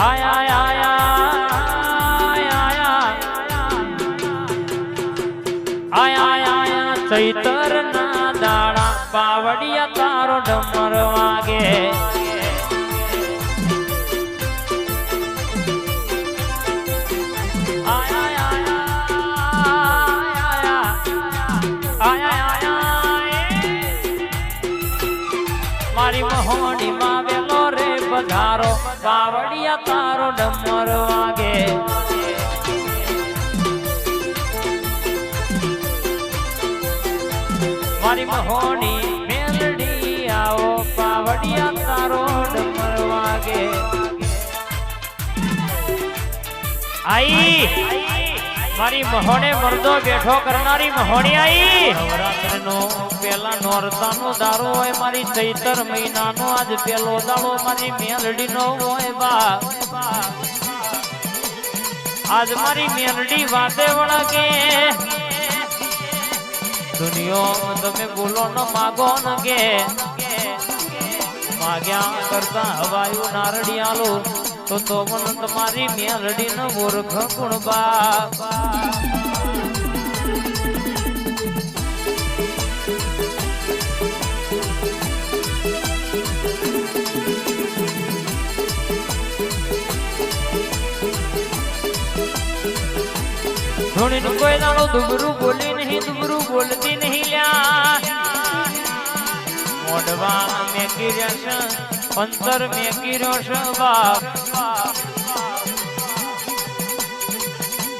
આયા આયા તારો ડમર વાગે મારી મહોણી મેલડી આવો, પાવડિયા તારો ડમર વાગે આઈ, મારી મહોણે મરદો બેઠો કરનારી મહોણી આઈ. નવરાત્રિનો પેલા નોરતાનો દારો હોય, મારી ચૈતર મહિનાનો, આજ પેલો દાડો મારી મેલડીનો હોય બા. આજ મારી મેલડી વાતે વળગે. દુનિયો તમે બોલો ન માગો ન કે માગ્યા કરતા હવાયું નારડિયાલો. તો તો મન તમારી મેલડી ન મૂર્ખ ગુણબા ધોણી કોઈ દાડો દુબરું બોલી નહીં, દુબરું બોલતી નહીં લ્યા. મોઢવા મેં કર્યા છે અંતર મેકી છે બાપ.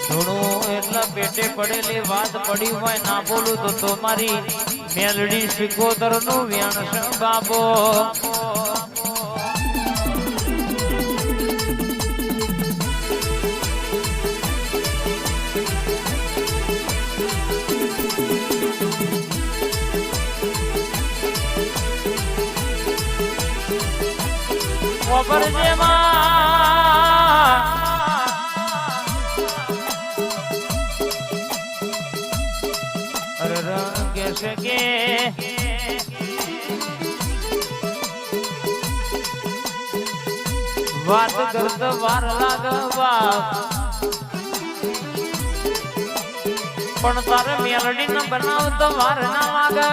ધૂણું એટલા પેટે પડેલી વાત પડી હોય, ના બોલું તો તમારી મારી મેલડી સિકોતરનું વ્યાણ બાબો છે અરે રંગ છે કે વાત કરતો વાર લાગવા. પણ તારે મેલડી ન બનાવતો વાર ના લાગે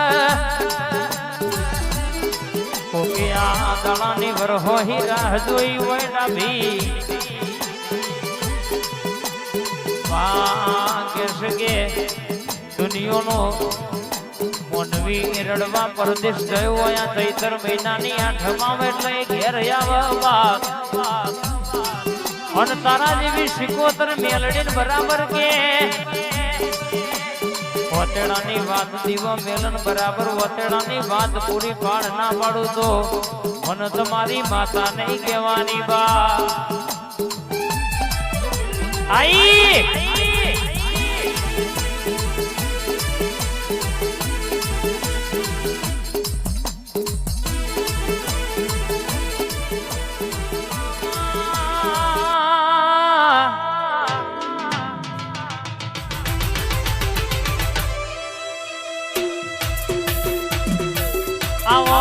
કોકે આ દાડાની વરહો હી રાહ જોઈ હોય ડાભી વાગે સગે દુનિયોનો મોનવી રડવા પરદેશ ગયો અહીંયા ચૈતર મહિનાની આઠમાં એટલે ઘેર આવવા અને તારા જેવી શિકોતર મેલડીને બરાબર કે વતેડાની વાત દીવો મેલન બરાબર, વતેડાની વાત પૂરી પાડ ના પાડું તો મને તમારી માતા નહીં કહેવાની બા આઈ!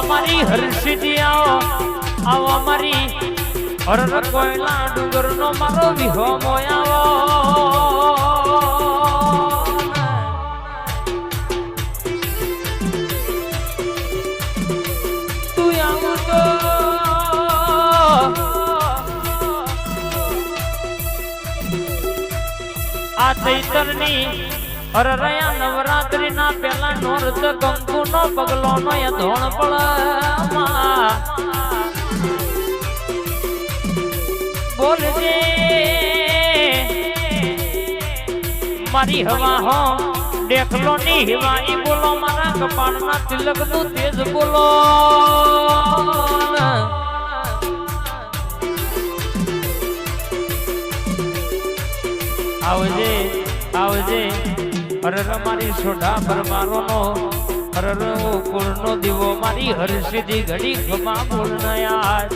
આવો મારી હર્ષિતી આવો આવો અમારી હરર કોયલા ડુંગર નો મારો વિહો મોયાવો આ ચૈતરની અરરયા નવરાત્રી ના પેલા નોરત કંકુ નો પગલો નો ધોણ પળમાં બોલજે. મારી હવા હો, દેખલો ની હવા, ઈ બોલો મારા કપાળ ના તિલકનું તેજ બોલો. આવજે આવજે. અરર મારી સોઢા પરમારો નો. અરર કુળ નો દીવો મારી હરસિદ્ધિ ઘડી ખમા પૂર્ણ યાર.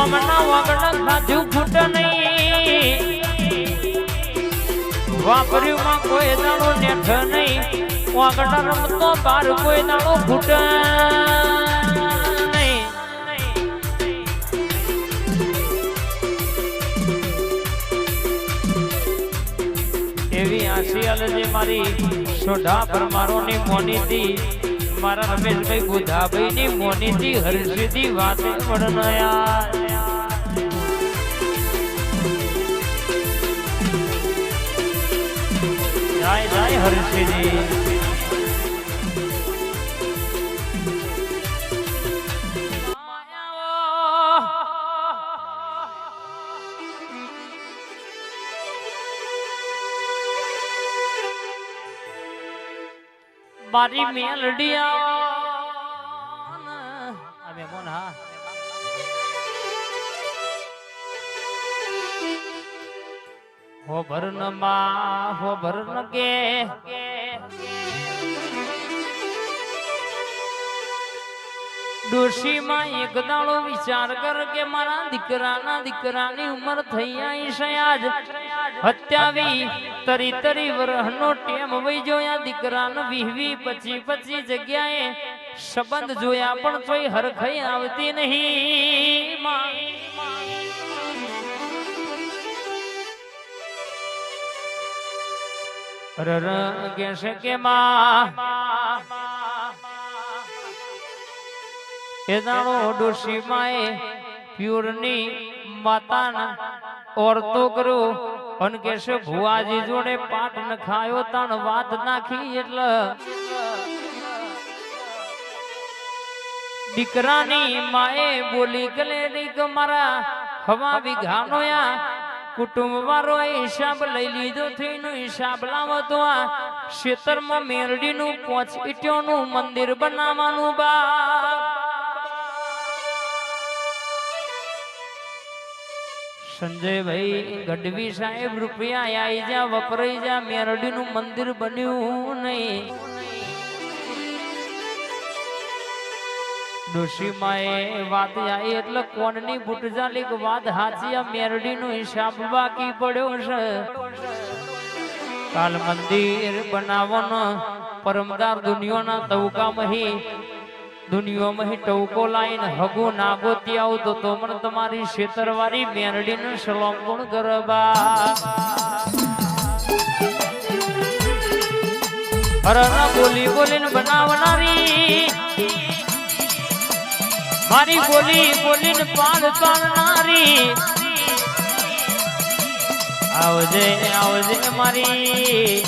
ઓમના વગણ ખાધું ખૂટ નહીં. વાપર્યુંમાં કોઈ દાડો નેઠ નહીં. વાગડા રમતો, બાર કોઈ દાડો ફૂટ એવી આશિયાલ જે મારી સોઢા પરમારોની મોનીતી, મારા રમેશભાઈ બુધાભાઈની મોનીતી હર્ષિદી વાતે વર્ણયા. જાય જાય હર્ષિદી મારી મેલડી અમે કોણ હા. હો ભરનમાં હો ભરન કે. ડોશીમાં એક દાડો વિચાર કર કે મારા દીકરાના દીકરાની ઉંમર થઈ આઈ છે આજ. હત્યાવી, તરી તરી વરહનો ટેમ વઈ જોયા દીકરાનો વિહવી, પછી પછી જગ્યાએ સંબંધ જોયા પણ કોઈ હરખઈ આવતી નહીં. રંગે છે કે માં એ દાડો ડોશી માએ પ્યુરની માતાના ઓરતો કર્યો. અને કહેશે, ભુવાજી જોડે પાટ ન ખાયો તણ વાત નાખી એટલે. દીકરાની માએ બોલી, ગલે કે મારા હવા વિઘાનો યા? કુટુંબ વાળો હિસાબ લઈ લીધો થઈ નું હિસાબ લાવો તો આ ક્ષેત્રમાં મેરડીનું પોચ ઈટ્યોનું મંદિર બનાવવાનું બા સંજયભાઈ, ગઢવી સાહેબ, રૂપિયા આઈ જા, વપરાઈ જા, મેરડીનું મંદિર બન્યું નહીં. વાત આવી એટલે કોણની બુટજાલિક વાત હાચી, આ મેરડીનો હિસાબ બાકી પડ્યો છે. કાલ મંદિર બનાવવાનો, પરમદાર દુનિયાના તવકામહી દુનિયામાં ટવકો લાઈન, હગો નાગો ત્યાં તો પણ તમારી શેતરવારી મેરડીને સલામ ગુણ ગરબા. હરના બોલી બોલીને બનાવનારી. મારી બોલી બોલીને પાલ પાડનારી આવજે આવજે મારી.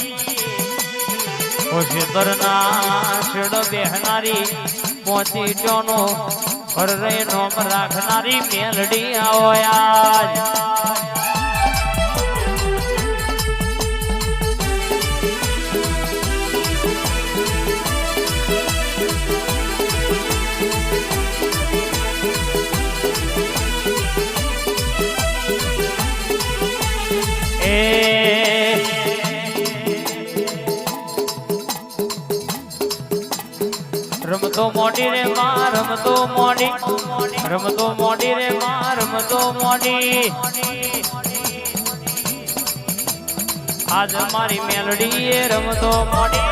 ખુશીતરના છેડો બેહનારી. પોચી ચોનો હરે નોમ રાખનારી મેલડી આવો આજ. રમતો મોડી રે માં રમતો મોડી. આજ મારી મેલડી એ રમતો મોડી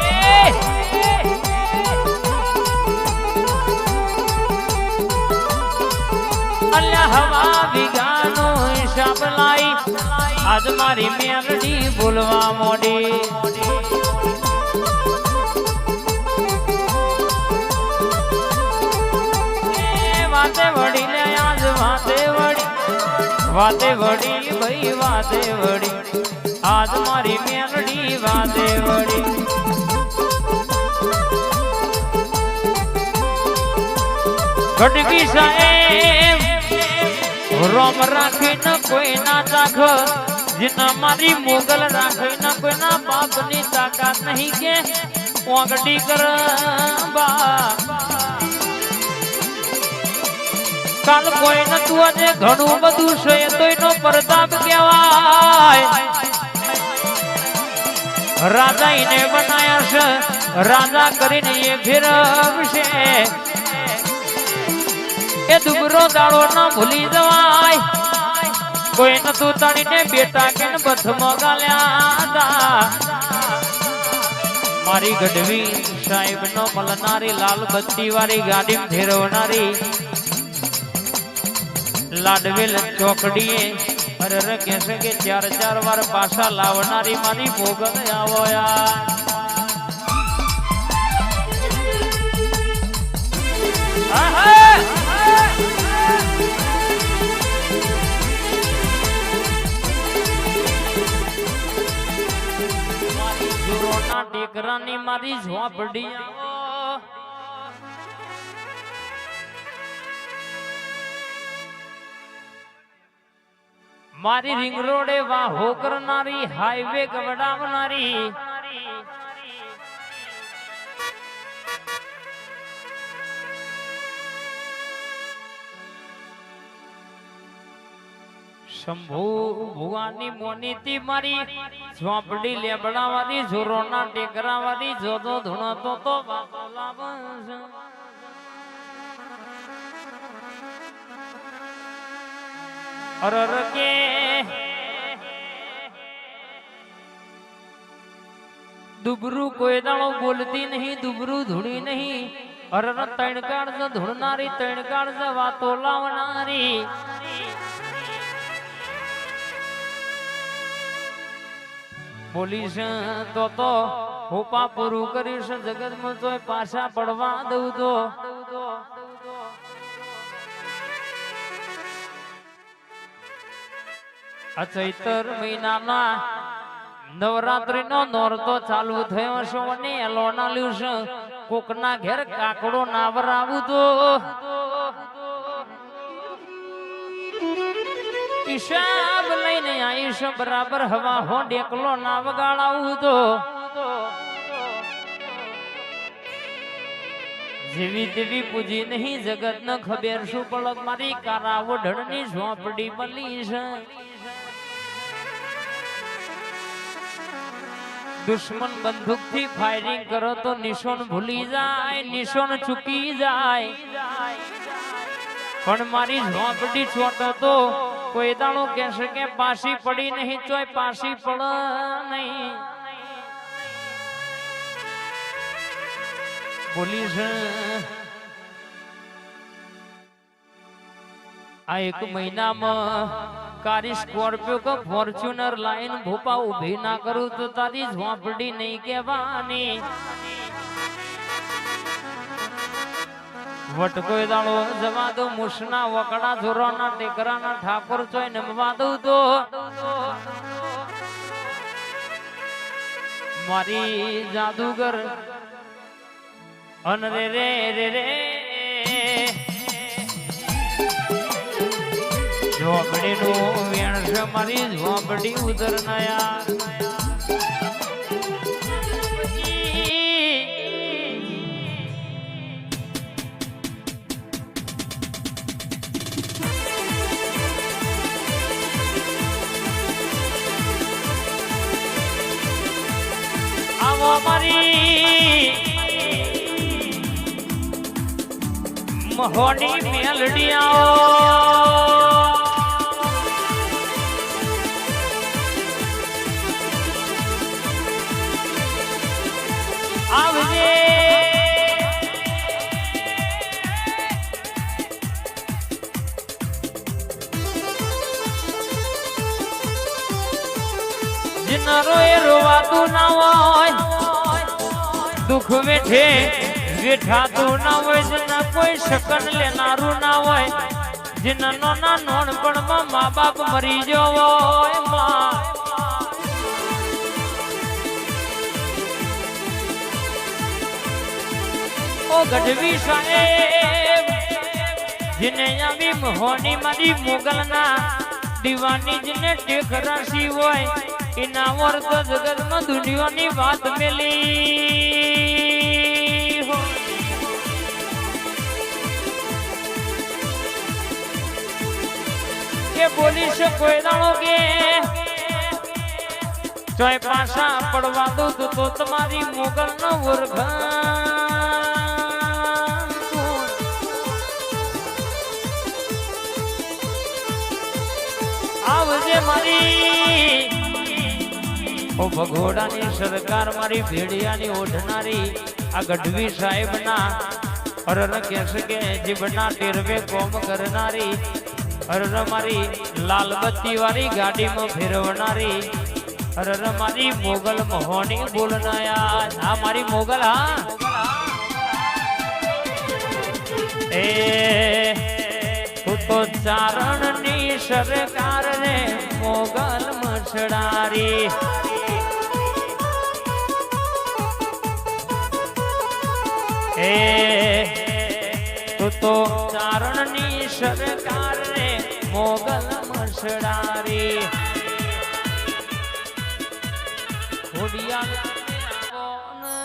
હવા વિગાનો હિસાબ લાઈ. આજ મારી મેલડી બોલવા મોડી. વાતે વડી ભાઈ વાતે વડી આજ મારી મેલડી વાતે વડી ગઢવી સાહેબ, રોમ રાખીને કોઈ ના ચાખ, જીના મારી મોગલ રાખીને કોઈના બાપની તાકાત નહીં કે ઓગડી કર બા કાલ કોઈ નતું અને ઘણું બધું છે તો એનો પ્રતાપ કહેવાય. રાજા એને બનાયા છે, રાજા કરીને એ ફેરવશે એ દુબરો દાડો ના ભૂલી જવાય. કોઈ નતું તણીને બેટા કે ન ગાલ્યા મારી ગઢવી સાહેબ નો મલનારી લાલ બત્તી વાળી ગાડી ફેરવનારી લાડવેલ ચોકડીએ અરે રે કહેશે કે ચાર ચાર વાર પાછા લાવનારી મારી મોગલ આવોયા દીકરાની મારી ઝોપડી આવો. મારી રિંગ રોડે વાહો કરનારી હાઈવે ગવડાવનારી શંભુ, ભુવાની મોનીતી મારી, ઝોપડી લેબડાવાળી જોરોના ટેકરાવાળી જોદો ધૂણો તો તો વાતો અરર કે દુબરું કોઈ દાણો બોલતી નહીં, દુબરું ધૂણી નહીં. અરર તૈણ કાળ ધૂણનારી તૈણ કાળ વાતો લાવનારી. બોલીશ તો તો, હોપા પૂરું કરીશ, જગતમાં તોય પાછા પડવા દઉં તો. આ ચૈતર મહિનાના નવરાત્રી નો નોરતો ચાલુ થયો છે અને એલો ના લ્યું છે કોકના ઘેર કાકડો નાવરાવું તો હિસાબ લઈને આઈશ બરાબર હવા હો ડેકલો ના વગાડાવું તો જેવી તેવી પૂજી નહીં જગત ન ખબર શું પડક મારી કારાવઢણની ઝોપડી મળી છે. દુશ્મન બંદૂકથી ફાયરિંગ કરો તો નિશોન ભૂલી જાય, નિશોન ચૂકી જાય. પણ મારી ઝોપડી છોટો તો કોઈ દાણો કહેશે કે પાછી પડી નહીં, ચોય પાછી પડ નહીં. પોલીસ આ એક મહિનામાં કારી સ્કોર્પિયો કે ફોર્ચ્યુનર લાઈન ભોપા ઊભી ના કરું તો તારી ઝોપડી નહીં કહેવાની. વટકો દાળો જવા દો મુસના વકડા જોરાના ટેકરાના ઠાકોર ચોય નમવા દઉં તો. મારી જાદુગર અન રે રે રે રે ઝોપડી નું વેણ છે મારી ઝોપડી મારી મહોની મેલડી ના હોય. દુઃખ વેઠે વેઠાતું ના હોય, જેના કોઈ શકન લેનારું ના હોય. જેના નાના નોણપણમાં મા બાપ મરી ગયો ગઢવી સાહેબ, જેને આવી મોહની મારી મોગલના. દીવાની જેને ટેક રાશી હોય. એના વર્ત જગતમાં દુનિયાની વાત મેલી. કે બોલી શકો દાણો કે? જોય પાછા પડવા દો તો તમારી મોગલ નો વર્ગ આવજે મારી. ઓ ભગોડાની સરકાર મારી ભેડિયાની ઓઢનારી, આ ગઢવી સાહેબના અરર કહેશે કે જીભના ટેરવે કોમ કરનારી અરર મારી લાલબત્તી વાળી ગાડીમાં ફેરવનારી અરર મારી મોગલ મહોની બોલનાયા. આ મારી મોગલ, હા? એ તું તો મોગલ મછડારી એ તું તો ચારણની સરકાર રે મોગલ મસડારી ને.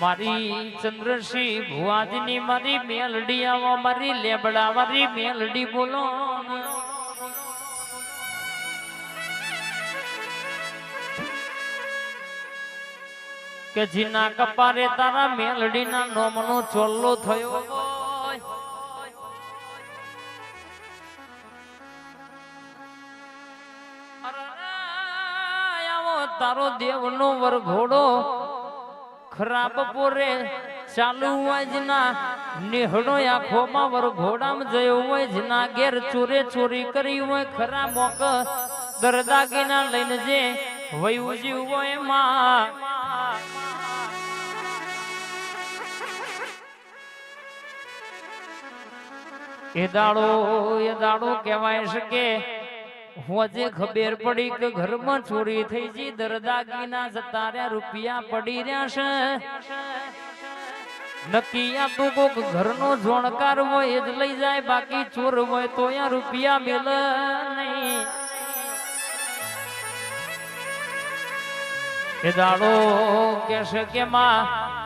મારી ચંદ્રસિંહ ભુવાજીની મારી મેલડી આવો, મારી લેબડા મારી મેલડી બોલો. કે જીના કપારે તારા મેલડીના નોમનો ચોલ્લો થયો તારો દેવનો વરઘોડો ખરાબ પોરે ચાલુ હોય જના નેહડો આંખોમાં વરઘોડામાં જયો હોય, જના ઘેર ચોરે ચોરી કરી હોય, ખરા મોક દરદાગીના લઈને જે વયું જીવ હોયમાં એ દાડો એ કહેવાય છે કે હોજે ખબર પડી કે ઘરમાં ચોરી થઈ જી, દરદાગીના જતા રહ્યા રૂપિયા પડી રહ્યા છે. નક્કી આ તું કોક ઘરનો જોણકાર હોય, એ જ લઈ જાય, બાકી ચોર હોય તો અહીંયા રૂપિયા મેલ નહીં. એ દાડો કેશે કે, માં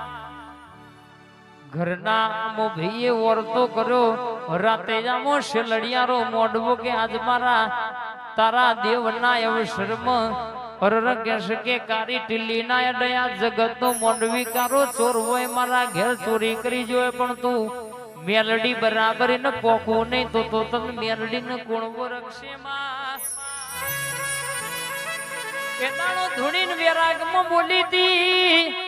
ઘરના મો ભાઈએ વર્તો કર્યો, રાતે જામો શેલડિયારો મોડવો કે આજ મારા તારા દેવના અવસરમાં અરર કહેશે કે કારી ટીલી ના મોંડવી કારો ચોર હોય, મારા ઘેર ચોરી કરી જોય પણ તું મેલડી બરાબર ને પોખો નહીં, તો તો મેલડી ને કોણવો રક્ષે બોલી તી.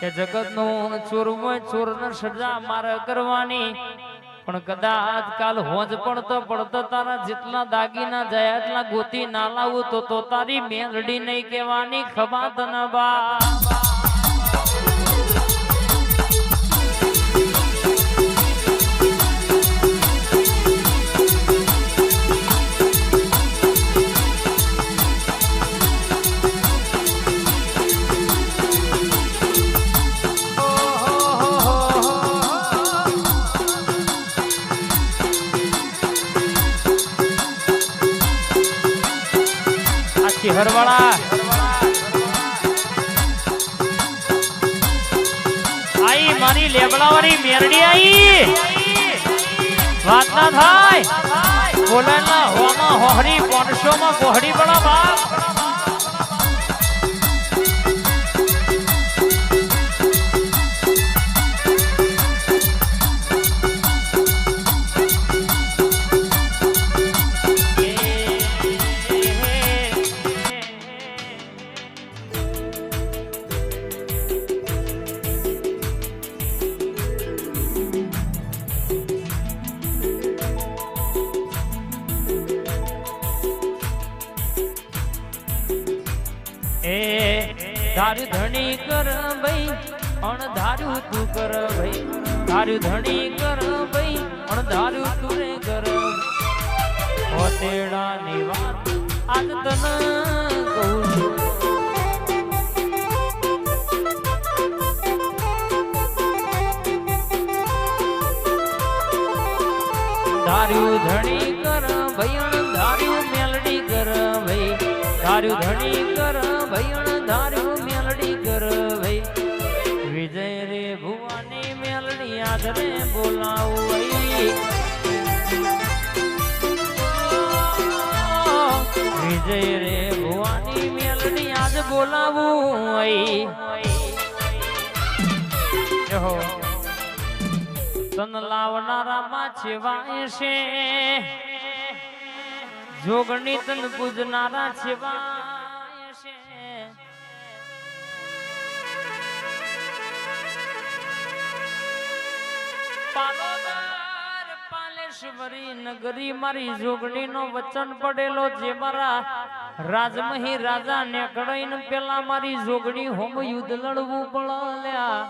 કે જગતનું હોય ચોર ને સજા મારે કરવાની. પણ કદાચ કાલ હોજ પડતો પડતો તારા જેટલા દાગીના જાય, એટલા ગોતી ના લાવું તો તો તારી મેલડી નહીં કહેવાની. ખબા તને બા આ ચિહરવાળા આઈ, મારી લેબડાવાળી મેરડી આઈ. વાત ના થાય. બોલે ના હોમાં હોહરી પાંચસો માં કોહડી પણ બાપ. ધાર્યું ધણી કર ભાઈ અણધાર્યું તું કર ભાઈ. ધાર્યું ધણી કર ભાઈ અણધાર્યું તું રે કર હોતેડાની વાત આજ તન કહું ધાર્યું ધણી કર ભૈયણ ધાર્યું મેલડી કર ભાઈ. ધાર્યું ધણી કર ભૈયણ આદરે બોલાવું વિજય રે ભુવાની મેલડી આજ બોલાવું તન લાવનારા લાવનારામાં છેવાય છે. જોગણી તન પૂજનારા છેવાય પાલેશ્વરી વચન પડેલો જે મારા રાજમહી રાજા નેકળાઈને પેલા મારી જોગણી હોમ યુદ્ધ લડવું પડ્યા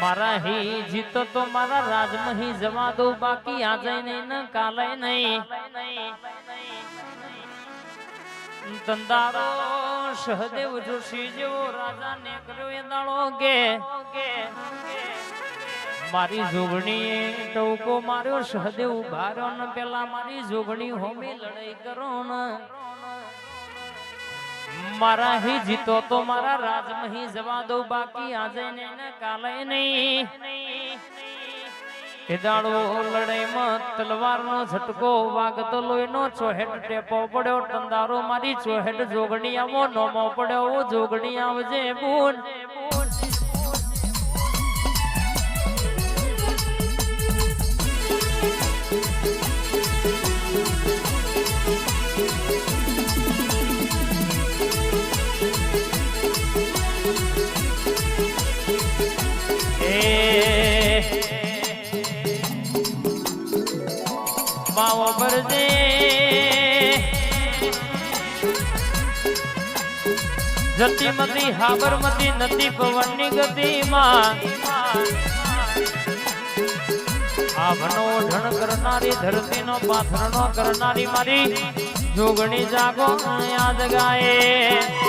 મારા હી જીતો તો મારા રાજમહી જવા દો બાકી આજે નહીં ને કાલે નહીં. તંદારો સહદેવ જોશી જેવો રાજા ને કર્યો એ દાડો કે મારી જોગણી ટવકો માર્યો, સહદેવ ભાર્યો ને પેલા મારી જોગણી હોમી લડાઈ કરો ને મારા હી જીતો તો મારા રાજમહી જવા દો બાકી આજે ને કાલે નહીં. એ દાડો લડાઈમાં તલવારનો ઝટકો વાગતો લોહીનો ચોહેટ ટેપો પડ્યો, ટંદારો મારી ચોહેટ જોગણી આવો, નોમો પડ્યો, જોગણી આવજે બુન. માવો જતી મતી હાબરમતી નદી પવનની ગતિમાં. આભનો ઢણ કરનારી, ધરતીનો પાથરણો કરનારી મારી જોગણી જાગો યાદ ગાય.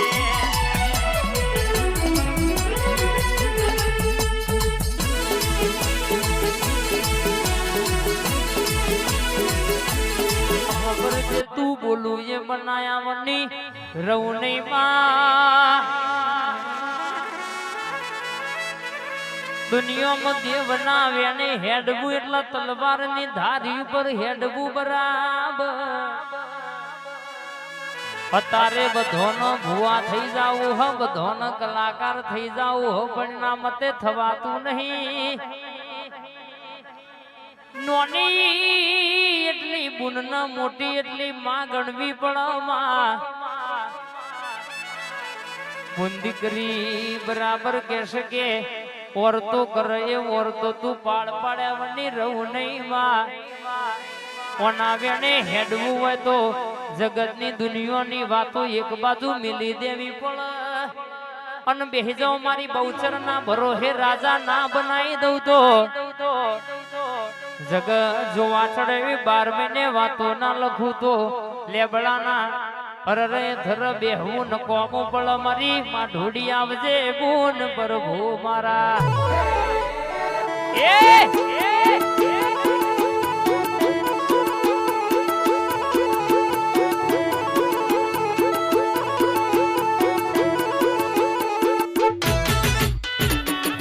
બોલું એ બનાયા મની રહું નહીં માં. દુનિયામાં દેવ બનાવ્યા ને હેડવું એટલે તલવારની ધારી ઉપર હેડવું બરાબર. અત્યારે બધોનો ભુવા થઈ જાવું હ, બધોનો કલાકાર થઈ જાવું હ, પણ ના મતે થવાતું નહીં. નોની એટલી બુન મોટી એટલી માં ગણવી પણ બુન દીકરી બરાબર કહેશે કે ઓરતો કરે એ ઓરતો તું પાળ પાડ્યાની રહું નહીં માં હેડવું હોય તો જગતની દુનિયાની વાતો એક બાજુ મિલી દેવી પડે. અને બેહી જાઉં મારી બહુચર ના ભરોહે રાજા ના બનાવી દઉં તો. જગ જો ચડે બાર મહિને વાતો ના લખું તો લેબડાના અરરે ધર બેહવું ન કોમું પળ મારી માં ઢોડી આવજે બુન પ્રભુ મારા. એ!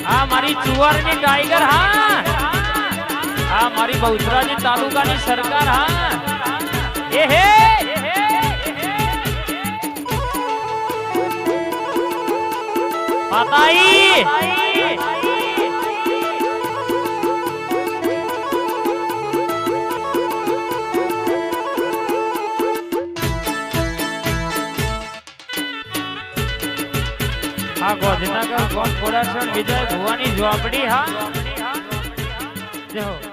આ મારી ચુવારની ટાઈગર, હા! આ મારી બહુચરાજી તાલુકાની સરકાર, હા. એ હે! માતાઈ! આ ગોધીનગર ગોળ ખોરાસણ વિજય ભુવાની ઝોપડી, હા. જય હો